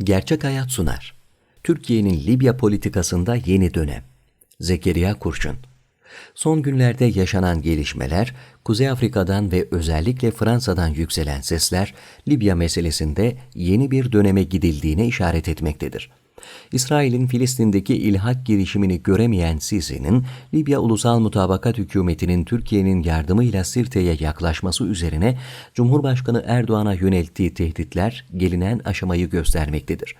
Gerçek Hayat sunar. Türkiye'nin Libya politikasında yeni dönem. Zekeriya Kurşun. Son günlerde yaşanan gelişmeler, Kuzey Afrika'dan ve özellikle Fransa'dan yükselen sesler Libya meselesinde yeni bir döneme gidildiğine işaret etmektedir. İsrail'in Filistin'deki ilhak girişimini göremeyen Sisi'nin, Libya Ulusal Mutabakat Hükümeti'nin Türkiye'nin yardımıyla Sirte'ye yaklaşması üzerine Cumhurbaşkanı Erdoğan'a yönelttiği tehditler gelinen aşamayı göstermektedir.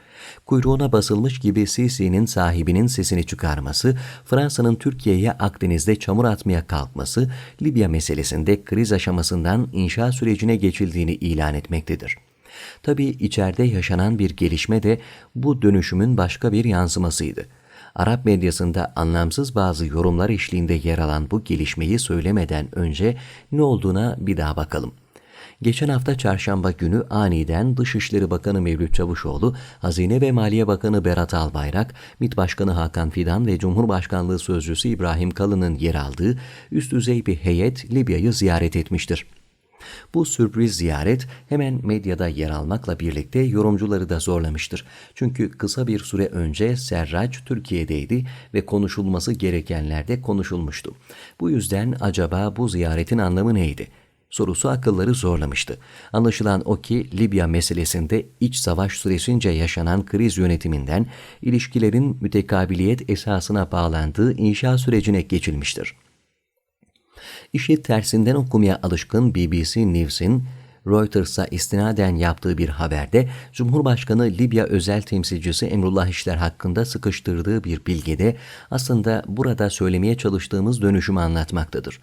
Kuyruğuna basılmış gibi Sisi'nin sahibinin sesini çıkarması, Fransa'nın Türkiye'ye Akdeniz'de çamur atmaya kalkması, Libya meselesinde kriz aşamasından inşa sürecine geçildiğini ilan etmektedir. Tabii içeride yaşanan bir gelişme de bu dönüşümün başka bir yansımasıydı. Arap medyasında anlamsız bazı yorumlar eşliğinde yer alan bu gelişmeyi söylemeden önce ne olduğuna bir daha bakalım. Geçen hafta çarşamba günü aniden Dışişleri Bakanı Mevlüt Çavuşoğlu, Hazine ve Maliye Bakanı Berat Albayrak, MİT Başkanı Hakan Fidan ve Cumhurbaşkanlığı Sözcüsü İbrahim Kalın'ın yer aldığı üst düzey bir heyet Libya'yı ziyaret etmiştir. Bu sürpriz ziyaret hemen medyada yer almakla birlikte yorumcuları da zorlamıştır. Çünkü kısa bir süre önce Serraç Türkiye'deydi ve konuşulması gerekenler de konuşulmuştu. Bu yüzden acaba bu ziyaretin anlamı neydi? sorusu akılları zorlamıştı. Anlaşılan o ki Libya meselesinde iç savaş süresince yaşanan kriz yönetiminden ilişkilerin mütekabiliyet esasına bağlandığı inşa sürecine geçilmiştir. İşi tersinden okumaya alışkın BBC News'in Reuters'a istinaden yaptığı bir haberde Cumhurbaşkanı Libya özel temsilcisi Emrullah İşler hakkında sıkıştırdığı bir bilgide aslında burada söylemeye çalıştığımız dönüşümü anlatmaktadır.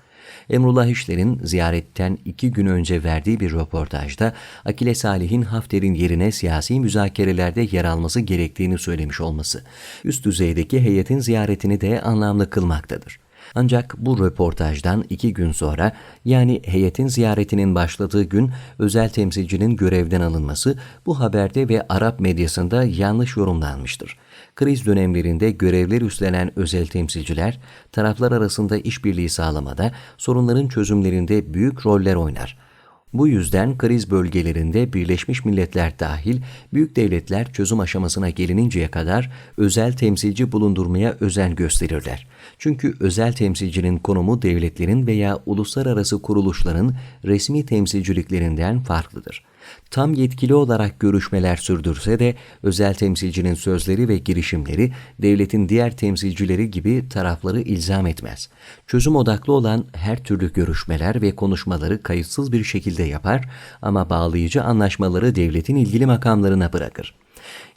Emrullah İşler'in ziyaretten iki gün önce verdiği bir röportajda Akile Salih'in Hafter'in yerine siyasi müzakerelerde yer alması gerektiğini söylemiş olması, üst düzeydeki heyetin ziyaretini de anlamlı kılmaktadır. Ancak bu röportajdan iki gün sonra yani heyetin ziyaretinin başladığı gün özel temsilcinin görevden alınması bu haberde ve Arap medyasında yanlış yorumlanmıştır. Kriz dönemlerinde görevler üstlenen özel temsilciler taraflar arasında işbirliği sağlamada, sorunların çözümlerinde büyük roller oynar. Bu yüzden kriz bölgelerinde Birleşmiş Milletler dahil büyük devletler çözüm aşamasına gelininceye kadar özel temsilci bulundurmaya özen gösterirler. Çünkü özel temsilcinin konumu devletlerin veya uluslararası kuruluşların resmi temsilciliklerinden farklıdır tam yetkili olarak görüşmeler sürdürse de özel temsilcinin sözleri ve girişimleri devletin diğer temsilcileri gibi tarafları ilzam etmez. Çözüm odaklı olan her türlü görüşmeler ve konuşmaları kayıtsız bir şekilde yapar ama bağlayıcı anlaşmaları devletin ilgili makamlarına bırakır.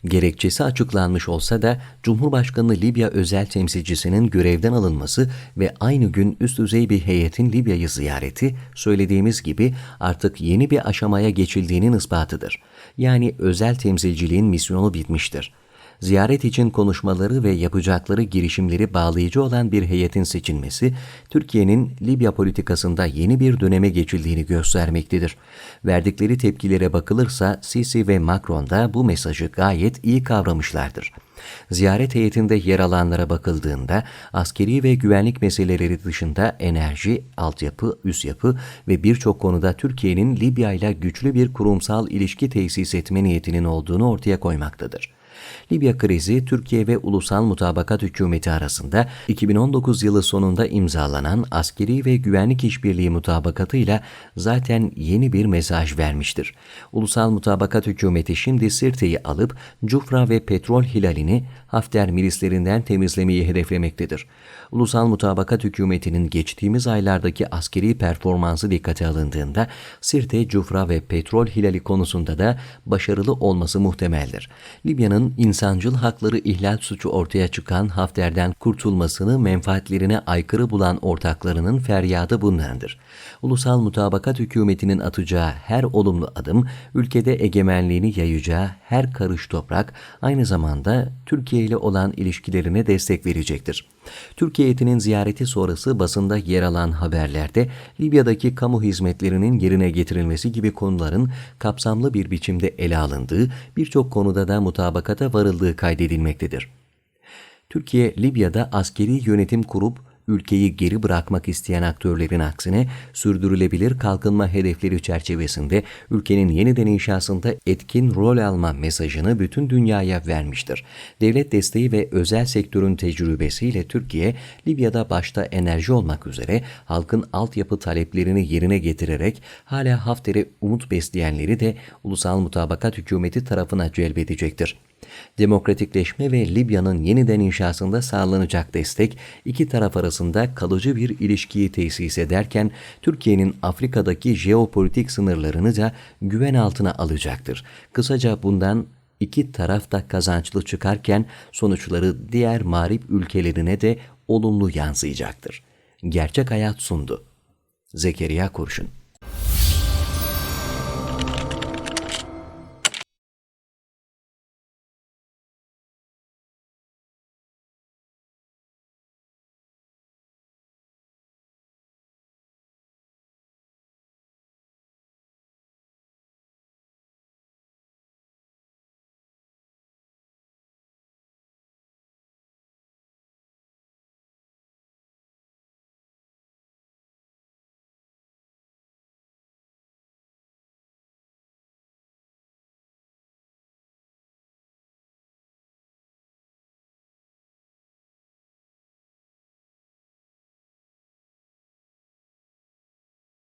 Gerekçesi açıklanmış olsa da Cumhurbaşkanı Libya özel temsilcisinin görevden alınması ve aynı gün üst düzey bir heyetin Libya'yı ziyareti söylediğimiz gibi artık yeni bir aşamaya geçildiğinin ispatıdır. Yani özel temsilciliğin misyonu bitmiştir ziyaret için konuşmaları ve yapacakları girişimleri bağlayıcı olan bir heyetin seçilmesi, Türkiye'nin Libya politikasında yeni bir döneme geçildiğini göstermektedir. Verdikleri tepkilere bakılırsa Sisi ve Macron da bu mesajı gayet iyi kavramışlardır. Ziyaret heyetinde yer alanlara bakıldığında askeri ve güvenlik meseleleri dışında enerji, altyapı, üst yapı ve birçok konuda Türkiye'nin Libya ile güçlü bir kurumsal ilişki tesis etme niyetinin olduğunu ortaya koymaktadır. Libya krizi Türkiye ve Ulusal Mutabakat Hükümeti arasında 2019 yılı sonunda imzalanan askeri ve güvenlik işbirliği mutabakatıyla zaten yeni bir mesaj vermiştir. Ulusal Mutabakat Hükümeti şimdi Sirte'yi alıp Cufra ve petrol hilalini Hafter milislerinden temizlemeyi hedeflemektedir. Ulusal Mutabakat Hükümeti'nin geçtiğimiz aylardaki askeri performansı dikkate alındığında Sirte, Cufra ve petrol hilali konusunda da başarılı olması muhtemeldir. Libya'nın insancıl hakları ihlal suçu ortaya çıkan Hafter'den kurtulmasını menfaatlerine aykırı bulan ortaklarının feryadı bunlardır. Ulusal Mutabakat Hükümeti'nin atacağı her olumlu adım, ülkede egemenliğini yayacağı her karış toprak aynı zamanda Türkiye ile olan ilişkilerine destek verecektir. Türkiye heyetinin ziyareti sonrası basında yer alan haberlerde Libya'daki kamu hizmetlerinin yerine getirilmesi gibi konuların kapsamlı bir biçimde ele alındığı, birçok konuda da mutabakata varıldığı kaydedilmektedir. Türkiye, Libya'da askeri yönetim kurup ülkeyi geri bırakmak isteyen aktörlerin aksine sürdürülebilir kalkınma hedefleri çerçevesinde ülkenin yeniden inşasında etkin rol alma mesajını bütün dünyaya vermiştir. Devlet desteği ve özel sektörün tecrübesiyle Türkiye, Libya'da başta enerji olmak üzere halkın altyapı taleplerini yerine getirerek hala Hafter'e umut besleyenleri de ulusal mutabakat hükümeti tarafına celbedecektir. Demokratikleşme ve Libya'nın yeniden inşasında sağlanacak destek iki taraf arasında kalıcı bir ilişkiyi tesis ederken Türkiye'nin Afrika'daki jeopolitik sınırlarını da güven altına alacaktır. Kısaca bundan iki taraf da kazançlı çıkarken sonuçları diğer mağrip ülkelerine de olumlu yansıyacaktır. Gerçek hayat sundu. Zekeriya Kurşun